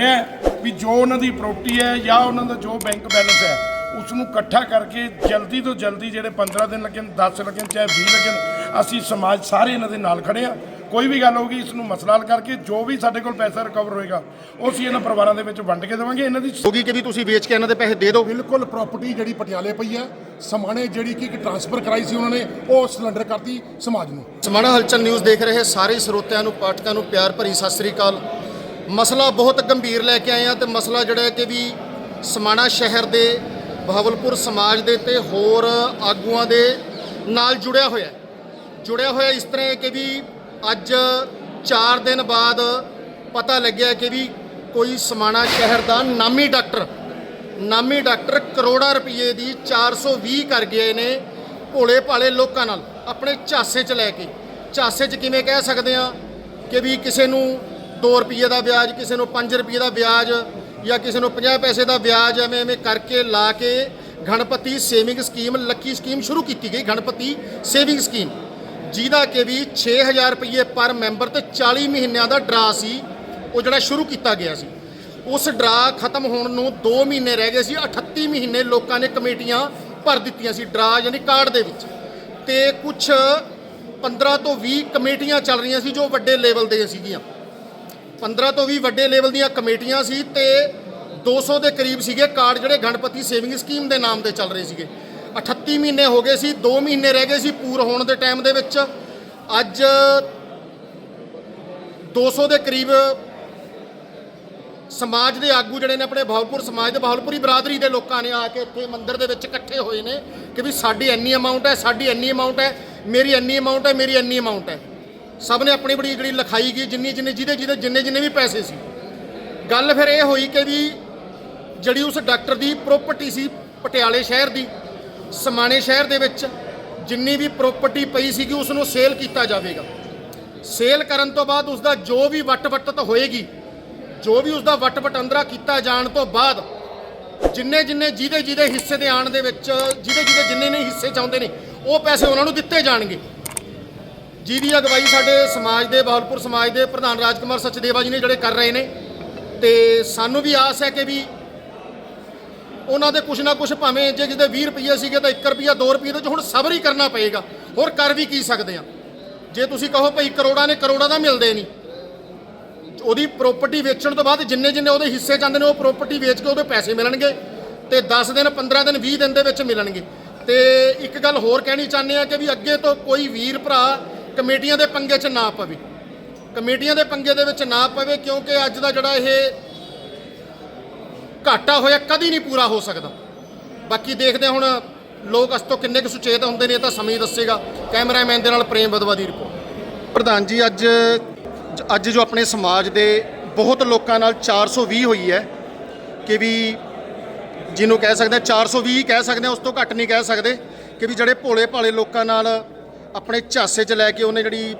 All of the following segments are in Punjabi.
ਕੱਢਿਆ ਹੈ ਵੀ ਜੋ ਉਹਨਾਂ ਦੀ ਪ੍ਰਾਪਰਟੀ ਹੈ ਜਾਂ ਉਹਨਾਂ ਦਾ ਜੋ ਬੈਂਕ ਬੈਲੈਂਸ ਹੈ ਉਸ ਨੂੰ ਇਕੱਠਾ ਕਰਕੇ ਜਲਦੀ ਤੋਂ ਜਲਦੀ ਜਿਹੜੇ 15 ਦਿਨ ਲੱਗਣ 10 ਲੱਗਣ ਚਾਹੇ 20 ਲੱਗਣ ਅਸੀਂ ਸਮਾਜ ਸਾਰੇ ਇਹਨਾਂ ਦੇ ਨਾਲ ਖੜੇ ਆ ਕੋਈ ਵੀ ਗੱਲ ਹੋਊਗੀ ਇਸ ਨੂੰ ਮਸਲਾ ਹੱਲ ਕਰਕੇ ਜੋ ਵੀ ਸਾਡੇ ਕੋਲ ਪੈਸਾ ਰਿਕਵਰ ਹੋਏਗਾ ਉਹ ਅਸੀਂ ਇਹਨਾਂ ਪਰਿਵਾਰਾਂ ਦੇ ਵਿੱਚ ਵੰਡ ਕੇ ਦੇਵਾਂਗੇ ਇਹਨਾਂ ਦੀ ਹੋਗੀ ਕਿ ਵੀ ਤੁਸੀਂ ਵੇਚ ਕੇ ਇਹਨਾਂ ਦੇ ਪੈਸੇ ਦੇ ਦਿਓ। ਬਿਲਕੁਲ ਪ੍ਰਾਪਰਟੀ ਜਿਹੜੀ ਪਟਿਆਲੇ ਪਈ ਹੈ ਸਮਾਣੇ ਜਿਹੜੀ ਕਿ ਟ੍ਰਾਂਸਫਰ ਕਰਾਈ ਸੀ ਉਹਨਾਂ ਨੇ ਉਹ ਸਿਲੰਡਰ ਕਰਤੀ ਸਮਾਜ ਨੂੰ। ਸਮਾਣਾ ਹਲਚਲ ਨਿਊਜ਼ ਦੇਖ ਰਹੇ ਸਾਰੇ ਸਰੋਤਿਆਂ ਨੂੰ ਪਾਠਕਾਂ ਨੂੰ ਪਿਆਰ ਭਰੀ ਸਤਿ ਸ੍ਰੀ ਅਕਾਲ। ਮਸਲਾ ਬਹੁਤ ਗੰਭੀਰ ਲੈ ਕੇ ਆਏ ਆ ਤੇ ਮਸਲਾ ਜਿਹੜਾ ਹੈ ਕਿ ਵੀ ਸਮਾਣਾ ਸ਼ਹਿਰ ਦੇ, ਬਹਾਵਲਪੁਰ ਸਮਾਜ ਦੇ ਤੇ ਹੋਰ ਆਗੂਆਂ ਦੇ ਨਾਲ ਜੁੜਿਆ ਹੋਇਆ ਜੁੜਿਆ ਹੋਇਆ ਇਸ ਤਰ੍ਹਾਂ ਹੈ ਕਿ ਵੀ ਅੱਜ 4 ਦਿਨ ਬਾਅਦ ਪਤਾ ਲੱਗਿਆ ਕਿ ਵੀ ਕੋਈ ਸਮਾਣਾ ਸ਼ਹਿਰ ਦਾ ਨਾਮੀ ਡਾਕਟਰ ਨਾਮੀ ਡਾਕਟਰ ਕਰੋੜਾਂ ਰੁਪਏ ਦੀ 420 ਕਰ ਗਏ ਨੇ ਭੋਲੇ ਭਾਲੇ ਲੋਕਾਂ ਨਾਲ, ਆਪਣੇ ਝਾਸੇ 'ਚ ਲੈ ਕੇ। ਝਾਸੇ 'ਚ ਕਿਵੇਂ ਕਹਿ ਸਕਦੇ ਆ ਕਿ ਵੀ ਕਿਸੇ ਨੂੰ 2 ਰੁਪਏ ਦਾ ਵਿਆਜ, ਕਿਸੇ ਨੂੰ 5 ਰੁਪਏ ਦਾ ਵਿਆਜ ਜਾਂ ਕਿਸੇ ਨੂੰ 50 ਪੈਸੇ ਦਾ ਵਿਆਜ ਐਵੇਂ ਐਵੇਂ ਕਰਕੇ ਲਾ ਕੇ Ganpati saving scheme, lucky scheme ਸ਼ੁਰੂ ਕੀਤੀ ਗਈ, ਗਣਪਤੀ ਸੇਵਿੰਗ ਸਕੀਮ। ਜਿਹਦਾ ਕਿ ਵੀ 6000 ਰੁਪਏ ਪਰ ਮੈਂਬਰ ਤੇ 40 ਮਹੀਨਿਆਂ ਦਾ ਡਰਾ ਸੀ, ਉਹ ਜਿਹੜਾ ਸ਼ੁਰੂ ਕੀਤਾ ਗਿਆ ਸੀ। ਉਸ ਡਰਾ ਖਤਮ ਹੋਣ ਨੂੰ 2 ਮਹੀਨੇ ਰਹਿ ਗਏ ਸੀ 38 ਮਹੀਨੇ ਲੋਕਾਂ ਨੇ ਕਮੇਟੀਆਂ ਭਰ ਦਿੱਤੀਆਂ ਸੀ ਡਰਾ ਯਾਨੀ ਕਾਰਡ ਦੇ ਵਿੱਚ। ਤੇ ਕੁਝ 15 ਤੋਂ 20 ਕਮੇਟੀਆਂ ਚੱਲ ਰਹੀਆਂ ਸੀ ਜੋ ਵੱਡੇ ਲੈਵਲ ਦੇ ਸੀਗੀਆਂ। 15 ਤੋਂ 20 ਵੱਡੇ ਲੈਵਲ ਦੀਆਂ ਕਮੇਟੀਆਂ ਸੀ ਤੇ 200 ਦੇ ਕਰੀਬ ਸੀਗੇ ਕਾਰਡ ਜਿਹੜੇ ਗਣਪਤੀ ਸੇਵਿੰਗ ਸਕੀਮ ਦੇ ਨਾਮ ਤੇ ਚੱਲ ਰਹੇ ਸੀਗੇ। 38 ਮਹੀਨੇ ਹੋ ਗਏ ਸੀ 2 ਮਹੀਨੇ ਰਹਿ ਗਏ ਸੀ ਪੂਰ ਹੋਣ ਦੇ ਟਾਈਮ ਦੇ ਵਿੱਚ। ਅੱਜ 200 ਦੇ ਕਰੀਬ ਸਮਾਜ ਦੇ ਆਗੂ ਜਿਹੜੇ ਨੇ ਆਪਣੇ ਬਹਾਵਲਪੁਰ ਸਮਾਜ ਦੇ ਬਹਾਵਲਪੁਰੀ ਬਰਾਦਰੀ ਦੇ ਲੋਕਾਂ ਨੇ ਆ ਕੇ ਇੱਥੇ ਮੰਦਿਰ ਦੇ ਵਿੱਚ ਇਕੱਠੇ ਹੋਏ ਨੇ ਕਿ ਵੀ ਸਾਡੀ ਇੰਨੀ ਅਮਾਉਂਟ ਹੈ, ਸਾਡੀ ਇੰਨੀ ਅਮਾਉਂਟ ਹੈ, ਮੇਰੀ ਇੰਨੀ ਅਮਾਉਂਟ ਹੈ, ਮੇਰੀ ਇੰਨੀ ਅਮਾਉਂਟ ਹੈ। ਸਭ ਨੇ ਆਪਣੀ ਬੜੀ ਜਿਹੜੀ ਲਿਖਾਈ ਗਈ, ਜਿੰਨੀ ਜਿੰਨੇ ਜਿਹਦੇ ਜਿਹਦੇ ਜਿੰਨੇ ਜਿੰਨੇ ਵੀ ਪੈਸੇ ਸੀ। ਗੱਲ ਫਿਰ ਇਹ ਹੋਈ ਕਿ ਵੀ ਜਿਹੜੀ ਉਸ ਡਾਕਟਰ ਦੀ ਪ੍ਰਾਪਰਟੀ ਸੀ ਪਟਿਆਲੇ ਸ਼ਹਿਰ ਦੀ, ਸਮਾਣੇ ਸ਼ਹਿਰ ਦੇ ਵਿੱਚ ਜਿੰਨੀ ਵੀ ਪ੍ਰਾਪਰਟੀ ਪਈ ਸੀਗੀ ਉਸ ਨੂੰ ਸੇਲ ਕੀਤਾ ਜਾਵੇਗਾ। ਸੇਲ ਕਰਨ ਤੋਂ ਬਾਅਦ ਉਸ ਦਾ ਜੋ ਵੀ ਵੱਟ ਤਾਂ ਹੋਏਗੀ, ਜੋ ਵੀ ਉਸ ਦਾ ਵੱਟ ਵਟੰਦਰਾ ਕੀਤਾ ਜਾਣ ਤੋਂ ਬਾਅਦ ਜਿੰਨੇ ਜਿੰਨੇ ਜਿਹਦੇ ਜਿਹਦੇ ਹਿੱਸੇ ਦੇ ਆਣ ਦੇ ਵਿੱਚ, ਜਿਹਦੇ ਜਿਹਦੇ ਜਿੰਨੇ ਨੇ ਹਿੱਸੇ ਚਾਹੁੰਦੇ ਨੇ, ਉਹ ਪੈਸੇ ਉਹਨਾਂ ਨੂੰ ਦਿੱਤੇ ਜਾਣਗੇ। ਜਿਹਦੀ ਅਗਵਾਈ ਸਾਡੇ ਸਮਾਜ ਦੇ ਬਹਾਲਪੁਰ ਸਮਾਜ ਦੇ ਪ੍ਰਧਾਨ ਰਾਜਕੁਮਾਰ ਸਚਦੇਵਾ ਜੀ ਨੇ ਜਿਹੜੇ ਕਰ ਰਹੇ ਨੇ। ਤੇ ਸਾਨੂੰ ਵੀ ਆਸ ਹੈ ਕਿ ਵੀ ਉਹਨਾਂ ਦੇ ਕੁਛ ਨਾ ਕੁਛ ਭਾਵੇਂ ਜੇ ਜਿਹਦੇ 20 ਰੁਪਏ ਸੀਗੇ ਤਾਂ 1 ਰੁਪਿਆ 2 ਰੁਪਏ ਦੇ ਚ ਹੁਣ ਸਬਰ ਹੀ ਕਰਨਾ ਪਏਗਾ। ਹੋਰ ਕਰ ਵੀ ਕੀ ਸਕਦੇ ਆ। ਜੇ ਤੁਸੀਂ ਕਹੋ ਭਈ ਕਰੋੜਾਂ ਨੇ ਕਰੋੜਾਂ ਦਾ ਮਿਲਦੇ ਨਹੀਂ। ਉਹਦੀ ਪ੍ਰਾਪਰਟੀ ਵੇਚਣ ਤੋਂ ਬਾਅਦ ਜਿੰਨੇ ਜਿੰਨੇ ਉਹਦੇ ਹਿੱਸੇ ਜਾਂਦੇ ਨੇ, ਉਹ ਪ੍ਰਾਪਰਟੀ ਵੇਚ ਕੇ ਉਹਦੇ ਪੈਸੇ ਮਿਲਣਗੇ ਤੇ 10 ਦਿਨ 15 ਦਿਨ 20 ਦਿਨ ਦੇ ਵਿੱਚ ਮਿਲਣਗੇ। ਤੇ ਇੱਕ ਗੱਲ ਹੋਰ ਕਹਿਣੀ ਚਾਹੁੰਦੇ ਆ ਕਿ ਵੀ ਅੱਗੇ ਤੋਂ ਕੋਈ ਵੀਰ ਭਰਾ ਕਮੇਟੀਆਂ ਦੇ ਪੰਗੇ 'ਚ ਨਾ ਪਵੇ। ਕਮੇਟੀਆਂ ਦੇ ਪੰਗੇ ਦੇ ਵਿੱਚ ਨਾ ਪਵੇ ਕਿਉਂਕਿ ਅੱਜ ਦਾ ਜਿਹੜਾ ਇਹ ਘਾਟਾ ਹੋਇਆ ਕਦੀ ਨਹੀਂ ਪੂਰਾ ਹੋ ਸਕਦਾ। ਬਾਕੀ ਦੇਖਦੇ ਹੁਣ ਲੋਕ ਇਸ ਤੋਂ ਕਿੰਨੇ ਕੁ ਸੁਚੇਤ ਹੁੰਦੇ ਨੇ ਇਹ ਤਾਂ ਸਮੇਂ ਦੱਸੇਗਾ। ਕੈਮਰਾਮੈਨ ਦੇ ਨਾਲ ਪ੍ਰੇਮ ਬਦਵਾ ਦੀ ਰਿਪੋਰਟ। ਪ੍ਰਧਾਨ ਜੀ, ਅੱਜ ਅੱਜ ਜੋ ਆਪਣੇ ਸਮਾਜ ਦੇ ਬਹੁਤ ਲੋਕਾਂ ਨਾਲ 420 ਹੋਈ ਹੈ ਕਿ ਵੀ ਜਿਹਨੂੰ ਕਹਿ ਸਕਦੇ ਹਾਂ 420 ਕਹਿ ਸਕਦੇ ਹਾਂ, ਉਸ ਤੋਂ ਘੱਟ ਨਹੀਂ ਕਹਿ ਸਕਦੇ ਕਿ ਵੀ ਜਿਹੜੇ ਭੋਲੇ ਭਾਲੇ ਲੋਕਾਂ ਨਾਲ ਆਪਣੇ ਝਾਸੇ 'ਚ ਲੈ ਕੇ ਉਹਨੇ ਜਿਹੜੀ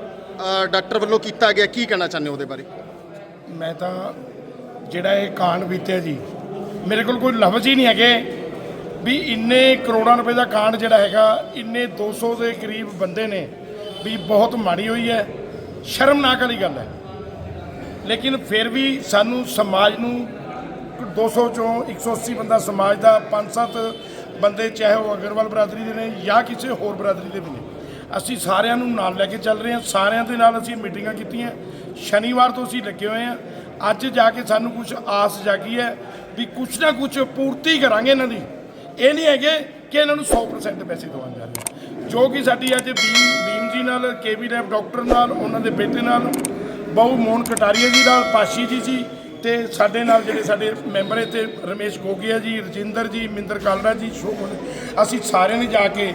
ਡਾਕਟਰ ਵੱਲੋਂ ਕੀਤਾ ਗਿਆ, ਕੀ ਕਹਿਣਾ ਚਾਹੁੰਦੇ ਹੋ ਉਹਦੇ ਬਾਰੇ? ਮੈਂ ਤਾਂ ਜਿਹੜਾ ਇਹ ਕਾਂਡ ਬੀਤਿਆ ਜੀ, ਮੇਰੇ ਕੋਲ ਕੋਈ ਲਫ਼ਜ਼ ਹੀ ਨਹੀਂ ਹੈਗੇ ਵੀ ਇੰਨੇ ਕਰੋੜਾਂ ਰੁਪਏ ਦਾ ਕਾਂਡ ਜਿਹੜਾ ਹੈਗਾ, ਇੰਨੇ 200 ਦੇ ਕਰੀਬ ਬੰਦੇ ਨੇ ਵੀ ਬਹੁਤ ਮਾੜੀ ਹੋਈ ਹੈ, ਸ਼ਰਮਨਾਕ ਵਾਲੀ ਗੱਲ ਹੈ। ਲੇਕਿਨ ਫਿਰ ਵੀ ਸਾਨੂੰ ਸਮਾਜ ਨੂੰ 200 ਚੋਂ 180 ਬੰਦਾ ਸਮਾਜ ਦਾ 5-7 ਬੰਦੇ, ਚਾਹੇ ਉਹ ਅਗਰਵਾਲ ਬਰਾਦਰੀ ਦੇ ਨੇ ਜਾਂ ਕਿਸੇ ਹੋਰ ਬਰਾਦਰੀ ਦੇ ਵੀ ਨੇ ਅਸੀਂ ਸਾਰਿਆਂ ਨੂੰ ਨਾਲ ਲੈ ਕੇ ਚੱਲ ਰਹੇ ਹਾਂ। ਸਾਰਿਆਂ ਦੇ ਨਾਲ ਅਸੀਂ ਮੀਟਿੰਗਾਂ ਕੀਤੀਆਂ। ਸ਼ਨੀਵਾਰ ਤੋਂ ਅਸੀਂ ਲੱਗੇ ਹੋਏ ਹਾਂ। ਅੱਜ ਜਾ ਕੇ ਸਾਨੂੰ ਕੁਝ ਆਸ ਜਾਗੀ ਹੈ ਵੀ ਕੁਝ ਨਾ ਕੁਝ ਪੂਰਤੀ ਕਰਾਂਗੇ ਇਹਨਾਂ ਦੀ। ਇਹ ਨਹੀਂ ਹੈਗੇ ਕਿ ਇਹਨਾਂ ਨੂੰ 100% ਪੈਸੇ ਦਵਾਉਣ ਜਾ ਰਹੇ ਜੋ ਕਿ ਸਾਡੀ ਅੱਜ ਬੀਮ ਬੀਮ ਜੀ ਨਾਲ, ਕੇਵੀ ਰੈਪ ਡਾਕਟਰ ਨਾਲ, ਉਹਨਾਂ ਦੇ ਬੇਟੇ ਨਾਲ, ਬਹੁ ਮੋਹਨ ਕਟਾਰੀਆ ਜੀ ਨਾਲ, ਪਾਸ਼ੀ ਜੀ ਜੀ ਤੇ ਸਾਡੇ ਨਾਲ ਜਿਹੜੇ ਸਾਡੇ ਮੈਂਬਰ ਇੱਥੇ ਰਮੇਸ਼ ਗੋਗਿਆ ਜੀ, ਰਜਿੰਦਰ ਜੀ, ਮਿੰਦਰ ਕਾਲੜਾ ਜੀ, ਸ਼ੋਭਨ। ਅਸੀਂ ਸਾਰਿਆਂ ਨੇ ਜਾ ਕੇ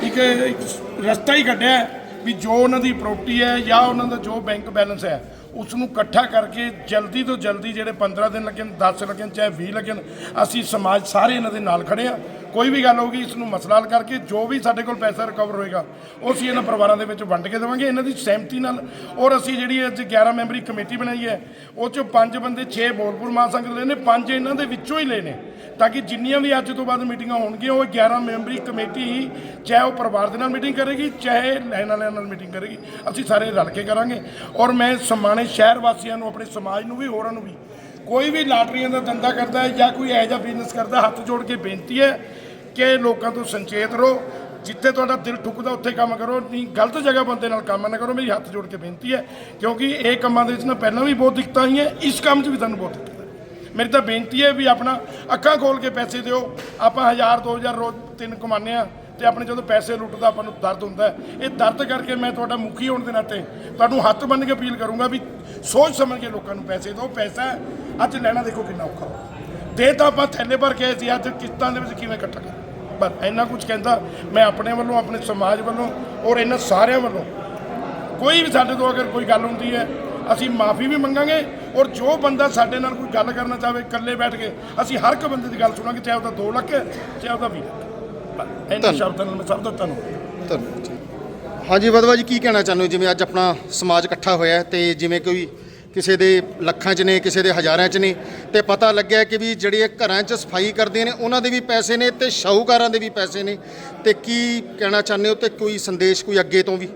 ਇੱਕ ਰਸਤਾ ਹੀ ਕੱਢਿਆ ਵੀ ਜੋ ਉਹਨਾਂ ਦੀ ਪ੍ਰਾਪਰਟੀ ਹੈ ਜਾਂ ਉਹਨਾਂ ਦਾ ਜੋ ਬੈਂਕ ਬੈਲੈਂਸ ਹੈ ਉਸ ਨੂੰ ਇਕੱਠਾ ਕਰਕੇ ਜਲਦੀ ਤੋਂ ਜਲਦੀ ਜਿਹੜੇ 15 ਦਿਨ ਲੱਗਣ 10 ਲੱਗਣ, ਚਾਹੇ 20 ਲੱਗਣ, ਅਸੀਂ ਸਮਾਜ ਸਾਰੇ ਇਹਨਾਂ ਦੇ ਨਾਲ ਖੜੇ ਆ ਕੋਈ ਵੀ ਗੱਲ ਹੋਊਗੀ, ਇਸ ਨੂੰ ਮਸਲਾ ਹੱਲ ਕਰਕੇ ਜੋ ਵੀ ਸਾਡੇ ਕੋਲ ਪੈਸਾ ਰਿਕਵਰ ਹੋਏਗਾ, ਉਹ ਅਸੀਂ ਇਹਨਾਂ ਪਰਿਵਾਰਾਂ ਦੇ ਵਿੱਚ ਵੰਡ ਕੇ ਦੇਵਾਂਗੇ, ਇਹਨਾਂ ਦੀ ਸਹਿਮਤੀ ਨਾਲ। ਔਰ ਅਸੀਂ ਜਿਹੜੀ ਅੱਜ 11 ਮੈਂਬਰੀ ਕਮੇਟੀ ਬਣਾਈ ਹੈ, ਉਹ ਚੋਂ ਪੰਜ ਬੰਦੇ 6 ਬੋਲਪੁਰ ਮਹਾਸੰਘ ਦੇ ਨੇ, ਪੰਜ ਇਹਨਾਂ ਦੇ ਵਿੱਚੋਂ ਹੀ ਲਏ ਨੇ, ਤਾਂ ਕਿ ਜਿੰਨੀਆਂ ਵੀ ਅੱਜ ਤੋਂ ਬਾਅਦ ਮੀਟਿੰਗਾਂ ਹੋਣਗੀਆਂ, ਉਹ 11 ਮੈਂਬਰੀ ਕਮੇਟੀ ਹੀ ਚਾਹੇ ਉਹ ਪਰਿਵਾਰ ਦੇ ਨਾਲ ਮੀਟਿੰਗ ਕਰੇਗੀ, ਚਾਹੇ ਲੈਣ ਵਾਲਿਆਂ ਨਾਲ ਮੀਟਿੰਗ ਕਰੇਗੀ, ਅਸੀਂ ਸਾਰੇ ਰਲ ਕੇ ਕਰਾਂਗੇ। ਔਰ ਮੈਂ ਸਮਾਣੇ ਸ਼ਹਿਰ ਵਾਸੀਆਂ ਨੂੰ, ਆਪਣੇ ਸਮਾਜ ਨੂੰ ਵੀ, ਹੋਰਾਂ ਨੂੰ ਵੀ, ਕੋਈ ਵੀ ਲਾਟਰੀਆਂ ਦਾ ਧੰਦਾ ਕਰਦਾ ਹੈ ਜਾਂ ਕੋਈ ਇਹੋ ਜਿਹਾ ਬਿਜ਼ਨਸ ਕਰਦਾ, ਹੱਥ ਜੋੜ ਕੇ ਬੇਨਤੀ ਹੈ ਕਿ ਲੋਕਾਂ ਤੋਂ ਸੰਚੇਤ ਰਹੋ। ਜਿੱਥੇ ਤੁਹਾਡਾ ਦਿਲ ਠੁਕਦਾ, ਉੱਥੇ ਕੰਮ ਕਰੋ। ਨਹੀਂ, ਗਲਤ ਜਗ੍ਹਾ ਬੰਦੇ ਨਾਲ ਕੰਮ ਨਾ ਕਰੋ। ਮੇਰੀ ਹੱਥ ਜੋੜ ਕੇ ਬੇਨਤੀ ਹੈ, ਕਿਉਂਕਿ ਇਹ ਕੰਮਾਂ ਦੇ ਵਿੱਚ ਨਾ ਪਹਿਲਾਂ ਵੀ ਬਹੁਤ ਦਿੱਕਤਾਂ ਆਈਆਂ, ਇਸ ਕੰਮ 'ਚ ਵੀ ਤੁਹਾਨੂੰ ਬਹੁਤ ਦਿੱਕਤ ਹੈ ਮੇਰੀ ਤਾਂ ਬੇਨਤੀ ਹੈ ਵੀ ਆਪਣਾ ਅੱਖਾਂ ਖੋਲ ਕੇ ਪੈਸੇ ਦਿਓ। ਆਪਾਂ 1000 2000 ਰੋਜ਼ ਤਿੰਨ ਕਮਾਉਂਦੇ ਆ ਤੇ ਆਪਣੇ ਜਦੋਂ ਪੈਸੇ ਲੁੱਟਦਾ, ਆਪਾਂ ਨੂੰ ਦਰਦ ਹੁੰਦਾ ਇਹ ਦਰਦ ਕਰਕੇ ਮੈਂ ਤੁਹਾਡਾ ਮੁਖੀ ਹੋਣ ਦੇ ਨਾਤੇ ਤੁਹਾਨੂੰ ਹੱਥ ਬੰਨ੍ਹ ਕੇ ਅਪੀਲ ਕਰੂੰਗਾ ਵੀ ਸੋਚ ਸਮਝ ਕੇ ਲੋਕਾਂ ਨੂੰ ਪੈਸੇ ਦਿਓ। ਪੈਸਾ ਅੱਜ ਲੈਣਾ ਦੇਖੋ ਕਿੰਨਾ ਔਖਾ ਹੋ ਦੇ ਤਾਂ ਆਪਾਂ ਥੈਲੇ ਭਰ ਕੇ ਸੀ, ਅੱਜ ਕਿਸ਼ਤਾਂ ਦੇ ਵਿੱਚ ਕਿਵੇਂ ਇਕੱਠਾ ਕਰਾਂ ਬਸ ਇੰਨਾ ਕੁਝ ਕਹਿੰਦਾ ਮੈਂ ਆਪਣੇ ਵੱਲੋਂ ਆਪਣੇ ਸਮਾਜ ਵੱਲੋਂ ਔਰ ਇਹਨਾਂ ਸਾਰਿਆਂ ਵੱਲੋਂ। ਕੋਈ ਵੀ ਸਾਡੇ ਤੋਂ ਅਗਰ ਕੋਈ ਗੱਲ ਹੁੰਦੀ ਹੈ ਅਸੀਂ ਮਾਫੀ ਵੀ ਮੰਗਾਂਗੇ ਔਰ ਜੋ ਬੰਦਾ ਸਾਡੇ ਨਾਲ ਕੋਈ ਗੱਲ ਕਰਨਾ ਚਾਹਵੇ ਇਕੱਲੇ ਬੈਠ ਕੇ ਅਸੀਂ ਹਰ ਇੱਕ ਬੰਦੇ ਦੀ ਗੱਲ ਸੁਣਾਂਗੇ ਚਾਹੇ ਉਹਦਾ 2 ਲੱਖ ਹੈ ਚਾਹੇ ਉਹਦਾ 20 ਲੱਖ। ਧੰਨ- ਸ਼ਬਦਾਂ ਨਾਲ ਮੈਂ ਸਭ ਦਾ ਧੰਨਵਾਦ। ਧੰਨਵਾਦ ਹਾਂਜੀ ਬਦਵਾ ਜੀ ਕੀ ਕਹਿਣਾ ਚਾਹੁੰਦੇ ਹੋ? ਜਿਵੇਂ ਅੱਜ ਆਪਣਾ ਸਮਾਜ ਇਕੱਠਾ ਹੋਇਆ ਤੇ ਜਿਵੇਂ ਕੋਈ ਕਿਸੇ ਦੇ ਲੱਖਾਂ 'ਚ ਨੇ ਕਿਸੇ ਦੇ ਹਜ਼ਾਰਾਂ 'ਚ ਨੇ। ਤੇ ਪਤਾ ਲੱਗਿਆ ਕਿ ਵੀ ਜਿਹੜੇ ਘਰਾਂ 'ਚ ਸਫ਼ਾਈ ਕਰਦੇ ਨੇ ਉਹਨਾਂ ਦੇ ਵੀ ਪੈਸੇ ਨੇ ਤੇ ਸ਼ਾਹੂਕਾਰਾਂ ਦੇ ਵੀ ਪੈਸੇ ਨੇ। ਤੇ ਕੀ ਕਹਿਣਾ ਚਾਹੁੰਦੇ ਹੋ ਤੇ ਕੋਈ ਸੰਦੇਸ਼ ਕੋਈ ਅੱਗੇ ਤੋਂ ਵੀ?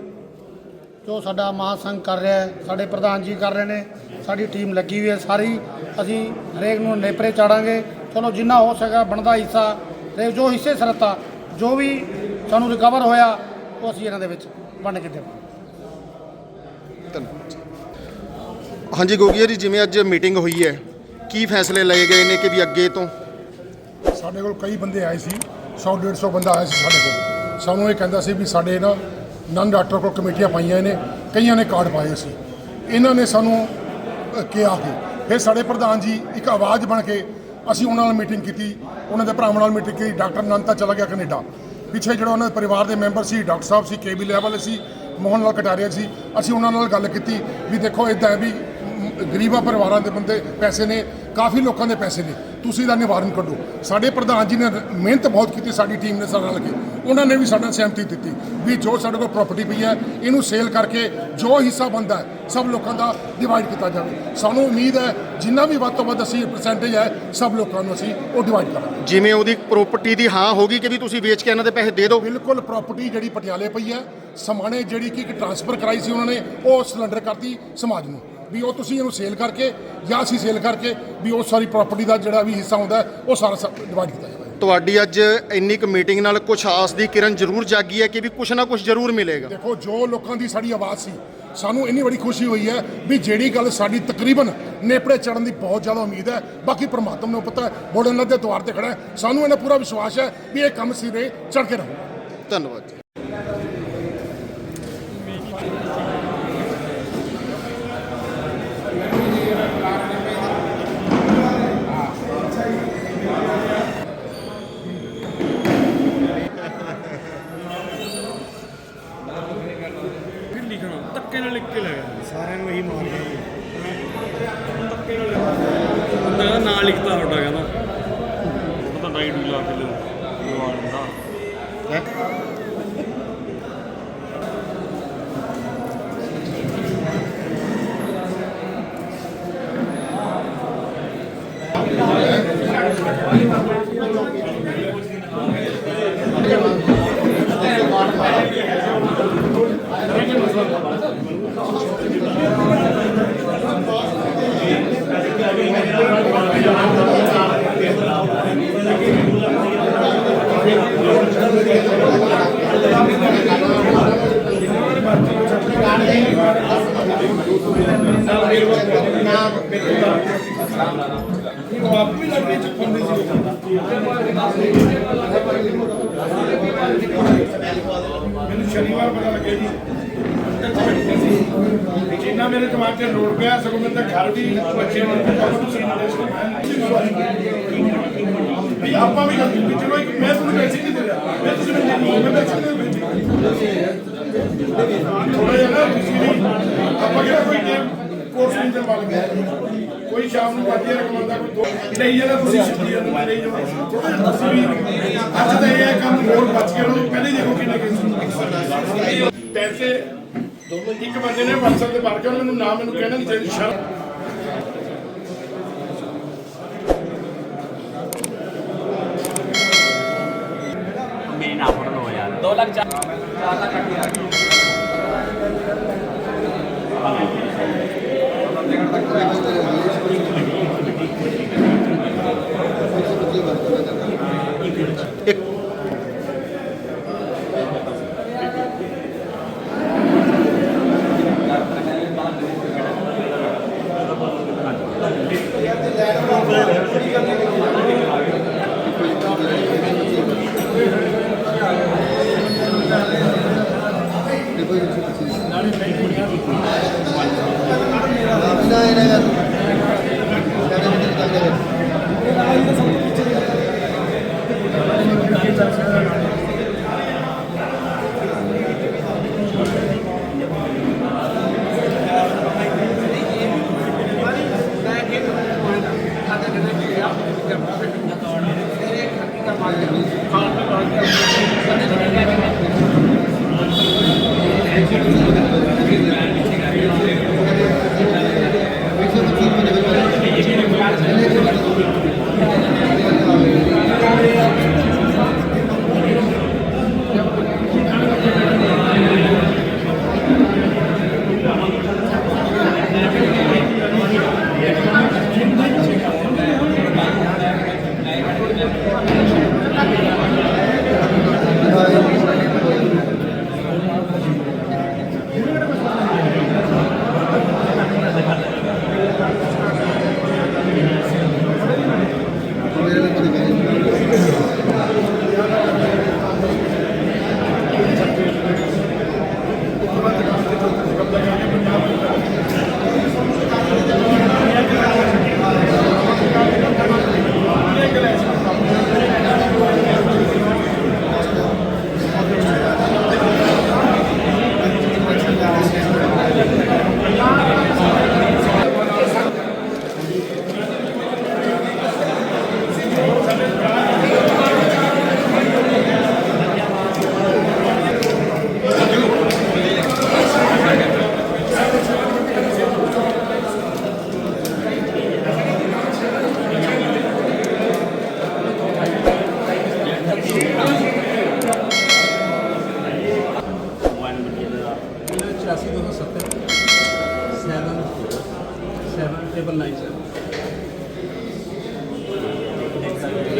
ਜੋ ਸਾਡਾ ਮਹਾਸੰਘ ਕਰ ਰਿਹਾ ਹੈ ਸਾਡੇ ਪ੍ਰਧਾਨ ਜੀ ਕਰ ਰਹੇ ਨੇ ਸਾਡੀ ਟੀਮ ਲੱਗੀ ਹੋਈ ਹੈ ਸਾਰੀ ਅਸੀਂ ਹਰੇਕ ਨੂੰ ਨੇਪਰੇ ਚਾੜਾਂਗੇ। ਚਲੋ ਜਿੰਨਾ ਹੋ ਸਕਾ ਬਣਦਾ ਹਿੱਸਾ ਤੇ ਜੋ ਹਿੱਸੇ ਸਰਤਾ ਜੋ ਵੀ ਸਾਨੂੰ ਰਿਕਵਰ ਹੋਇਆ ਉਹ ਅਸੀਂ ਇਹਨਾਂ ਦੇ ਵਿੱਚ ਵੰਡ ਕੇ ਦੇਵਾਂਗੇ। ਧੰਨਵਾਦ ਹਾਂਜੀ ਗੋਗੀਆ ਜੀ, ਜਿਵੇਂ ਅੱਜ ਮੀਟਿੰਗ ਹੋਈ ਹੈ, ਕੀ ਫੈਸਲੇ ਲਏ ਗਏ ਨੇ ਕਿ ਵੀ ਅੱਗੇ ਤੋਂ? ਸਾਡੇ ਕੋਲ ਕਈ ਬੰਦੇ ਆਏ ਸੀ 100 150 ਬੰਦਾ ਆਇਆ ਸੀ ਸਾਡੇ ਕੋਲ। ਸਾਨੂੰ ਇਹ ਕਹਿੰਦਾ ਸੀ ਵੀ ਸਾਡੇ ਨਾ ਨਨ ਡਾਕਟਰ ਕੋਲ ਕਮੇਟੀਆਂ ਪਾਈਆਂ ਨੇ, ਕਈਆਂ ਨੇ ਕਾਰਡ ਪਾਏ ਸੀ। ਇਹਨਾਂ ਨੇ ਸਾਨੂੰ ਕਿਹਾ ਕਿ ਫਿਰ ਸਾਡੇ ਪ੍ਰਧਾਨ ਜੀ ਇੱਕ ਆਵਾਜ਼ ਬਣ ਕੇ ਅਸੀਂ ਉਹਨਾਂ ਨਾਲ ਮੀਟਿੰਗ ਕੀਤੀ, ਉਹਨਾਂ ਦੇ ਭਰਾਵਾਂ ਨਾਲ ਮੀਟਿੰਗ ਕੀਤੀ, ਡਾਕਟਰ ਨੰਤਾ ਚਲਾ ਗਿਆ ਕੈਨੇਡਾ। ਪਿੱਛੇ ਜਿਹੜਾ ਉਹਨਾਂ ਦੇ ਪਰਿਵਾਰ ਦੇ ਮੈਂਬਰ ਸੀ, ਡਾਕਟਰ ਸਾਹਿਬ ਸੀ, ਕੇਬੀ ਲੈਵਲ ਸੀ, ਮੋਹਨ ਲਾਲ ਕਟਾਰੀਆ ਸੀ, ਅਸੀਂ ਉਹਨਾਂ ਨਾਲ ਗੱਲ ਕੀਤੀ ਵੀ ਦੇਖੋ ਇਦਾਂ ਹੈ ਵੀ ਗਰੀਬਾਂ ਪਰਿਵਾਰਾਂ ਦੇ ਬੰਦੇ ਪੈਸੇ ਨੇ ਕਾਫੀ ਲੋਕਾਂ ਦੇ ਪੈਸੇ ਨੇ। ਤੁਸੀਂ ਇਹਦਾ ਨਿਵਾਰਨ ਕੱਢੋ। ਸਾਡੇ ਪ੍ਰਧਾਨ ਜੀ ਨੇ ਮਿਹਨਤ ਬਹੁਤ ਕੀਤੀ ਸਾਡੀ ਟੀਮ ਨੇ ਸਾਡੇ ਨਾਲ ਕੇ। ਉਹਨਾਂ ਨੇ ਵੀ ਸਾਡਾ ਸਹਿਮਤੀ ਦਿੱਤੀ ਵੀ ਜੋ ਸਾਡੇ ਕੋਲ ਪ੍ਰਾਪਰਟੀ ਪਈ ਹੈ ਇਹਨੂੰ ਸੇਲ ਕਰਕੇ ਜੋ ਹਿੱਸਾ ਬਣਦਾ ਹੈ ਸਭ ਲੋਕਾਂ ਦਾ ਡਿਵਾਈਡ ਕੀਤਾ ਜਾਵੇ। ਸਾਨੂੰ ਉਮੀਦ ਹੈ ਜਿੰਨਾ ਵੀ ਵੱਧ ਤੋਂ ਵੱਧ ਅਸੀਂ ਪਰਸੈਂਟੇਜ ਹੈ ਸਭ ਲੋਕਾਂ ਨੂੰ ਅਸੀਂ ਉਹ ਡਿਵਾਈਡ ਕਰਾਂਗੇ। ਜਿਵੇਂ ਉਹਦੀ ਪ੍ਰਾਪਰਟੀ ਦੀ ਹਾਂ ਹੋਗੀ ਕਿ ਵੀ ਤੁਸੀਂ ਵੇਚ ਕੇ ਇਹਨਾਂ ਦੇ ਪੈਸੇ ਦੇ ਦਿਓ? ਬਿਲਕੁਲ ਪ੍ਰਾਪਰਟੀ ਜਿਹੜੀ ਪਟਿਆਲੇ ਪਈ ਹੈ ਸਮਾਣੇ ਜਿਹੜੀ ਕਿ ਇੱਕ ਟ੍ਰਾਂਸਫਰ ਕਰਾਈ ਸੀ ਉਹਨਾਂ ਨੇ ਉਹ ਸਿਲੰਡਰ ਕਰਤੀ ਸਮਾਜ ਨੂੰ। ਵੀ ਉਹ ਤੁਸੀਂ ਇਹਨੂੰ ਸੇਲ ਕਰਕੇ ਜਾਂ ਅਸੀਂ ਸੇਲ ਕਰਕੇ ਵੀ ਉਹ ਸਾਰੀ ਪ੍ਰਾਪਰਟੀ ਦਾ ਜਿਹੜਾ ਵੀ ਹਿੱਸਾ ਹੁੰਦਾ ਉਹ ਸਾਰਾ ਡਿਵਾਈਡ ਕੀਤਾ ਜਾਵੇ। ਤੁਹਾਡੀ ਅੱਜ ਇੰਨੀ ਕੁ ਮੀਟਿੰਗ ਨਾਲ ਕੁਝ ਆਸ ਦੀ ਕਿਰਨ ਜ਼ਰੂਰ ਜਾਗੀ ਹੈ ਕਿ ਵੀ ਕੁਝ ਨਾ ਕੁਝ ਜ਼ਰੂਰ ਮਿਲੇਗਾ। ਦੇਖੋ ਜੋ ਲੋਕਾਂ ਦੀ ਸਾਡੀ ਆਵਾਜ਼ ਸੀ ਸਾਨੂੰ ਇੰਨੀ ਬੜੀ ਖੁਸ਼ੀ ਹੋਈ ਹੈ ਵੀ ਜਿਹੜੀ ਗੱਲ ਸਾਡੀ ਤਕਰੀਬਨ ਨੇਪੜੇ ਚੜਨ ਦੀ ਬਹੁਤ ਜ਼ਿਆਦਾ ਉਮੀਦ ਹੈ ਬਾਕੀ ਪ੍ਰਮਾਤਮਾ ਨੂੰ ਪਤਾ ਹੈ ਬੋੜਨਤ ਦੇ ਦੁਆਰ ਤੇ ਖੜਾ ਹੈ। ਸਾਨੂੰ ਇਹਨਾਂ ਪੂਰਾ ਵਿਸ਼ਵਾਸ ਹੈ ਵੀ ਇਹ ਕੰਮ ਸਿਰੇ ਚੜ ਕੇ ਰਹੂਗਾ। ਧੰਨਵਾਦ ਜੀ ਫਿਰ ਲਿਖਣਾ ਧੱਕੇ ਨਾਲ ਲਿਖ ਕੇ ਲੈ ਗਿਆ ਸਾਰਿਆਂ ਨੂੰ ਇਹੀ ਮਾਰ ਗਿਆ ਧੱਕੇ ਨਾਲ ਬੰਦਾ ਕਹਿੰਦਾ ਨਾਂ ਲਿਖਤਾ ਤੁਹਾਡਾ ਕਹਿੰਦਾ ਉਹ ਤਾਂ ਡਾਈ ਡੂ ਲਾ ਕੇ ਲਵਾ ਲੈਂਦਾ ਮੈਨੂੰ ਸ਼ਨੀਵਾਰ ਪਤਾ ਲੱਗਿਆ ਜੀ ਵੀ ਜਿੰਨਾ ਮੇਰੇ ਦਿਮਾਗ 'ਚ ਲੋੜ ਪਿਆ, ਸਗੋਂ ਮੈਂ ਤਾਂ ਘਰ ਵੀ ਬੱਚੇ ਨੂੰ ਤੁਸੀਂ ਵੀ ਆਪਾਂ ਵੀ ਗੱਲ ਕੀਤੀ, ਚਲੋ ਇੱਕ ਮੈਂ ਤੁਹਾਨੂੰ ਪੈਸੇ ਨਹੀਂ ਦੇ ਰਿਹਾ। ਮੈਂ ਤੁਸੀਂ ਮੈਨੂੰ ਨਹੀਂ ਮੈਂ ਪੈਸੇ ਨਹੀਂ ਦੇ ਥੋੜਾ ਜਿਹਾ ਨਾ ਤੁਸੀਂ ਵੀ, ਆਪਾਂ ਕਿਹੜਾ ਕੋਈ ਟਾਈਮ ਕੋਰਸ ਨਹੀਂ ਤੇ ਮੰਗ ਗਏ ਕੋਈ ਸ਼ਾਮ ਨੂੰ ਪਾਰਟੀ ਰਕਮਾਂਦਾ ਕੋਈ ਦੋ ਲਈ ਜਾਣਾ ਤੁਸੀਂ ਸਿੱਧੀ ਜਾਣਾ ਲਈ ਜਾਣਾ ਥੋੜਾ ਜਿਹਾ ਤੁਸੀਂ ਵੀ ਅੱਜ ਤਾਂ ਇਹ ਕੰਮ ਹੋਰ ਬਚ ਕੇ ਰਹੋ ਪਹਿਲੇ ਦੇਖੋ ਕਿੰਨੇ ਕੇਸ ਪੈਸੇ ਦੋਨੋਂ ਇੱਕ ਬੰਦੇ ਨੇ WhatsApp ਤੇ ਭਰ ਕੇ ਉਹਨੇ ਮੈਨੂੰ ਨਾਮ ਮੈਨੂੰ ਕਹਿਣਾ ਨਹੀਂ ਚਾਹੀਦਾ, ਸ਼ਰਮ ਮੇਰੇ ਨਾਲ ਫੜ ਲਓ ਯਾਰ 2 ਲੱਖ 4 ਲੱਖ ਕੱਟ ਨਾਲੇ ਮੈਂ ਕੁੜੀਆਂ ਵੀ ਕੋਈ ਨਾ ਇਹਨਾਂ ਦਾ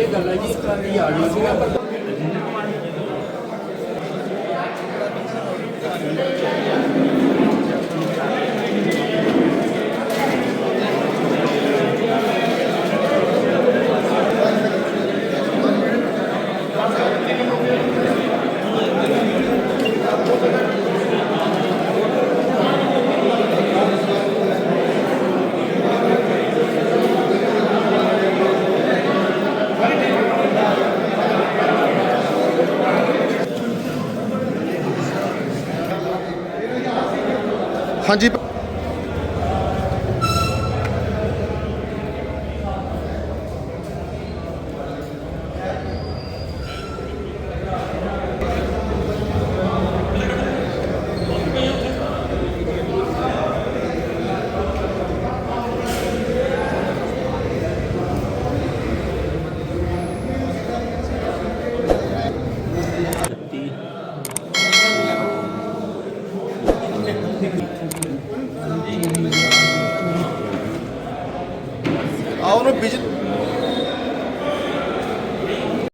ਇਹ ਗੱਲ ਹੈ ਜੀ ਹਾਂਜੀ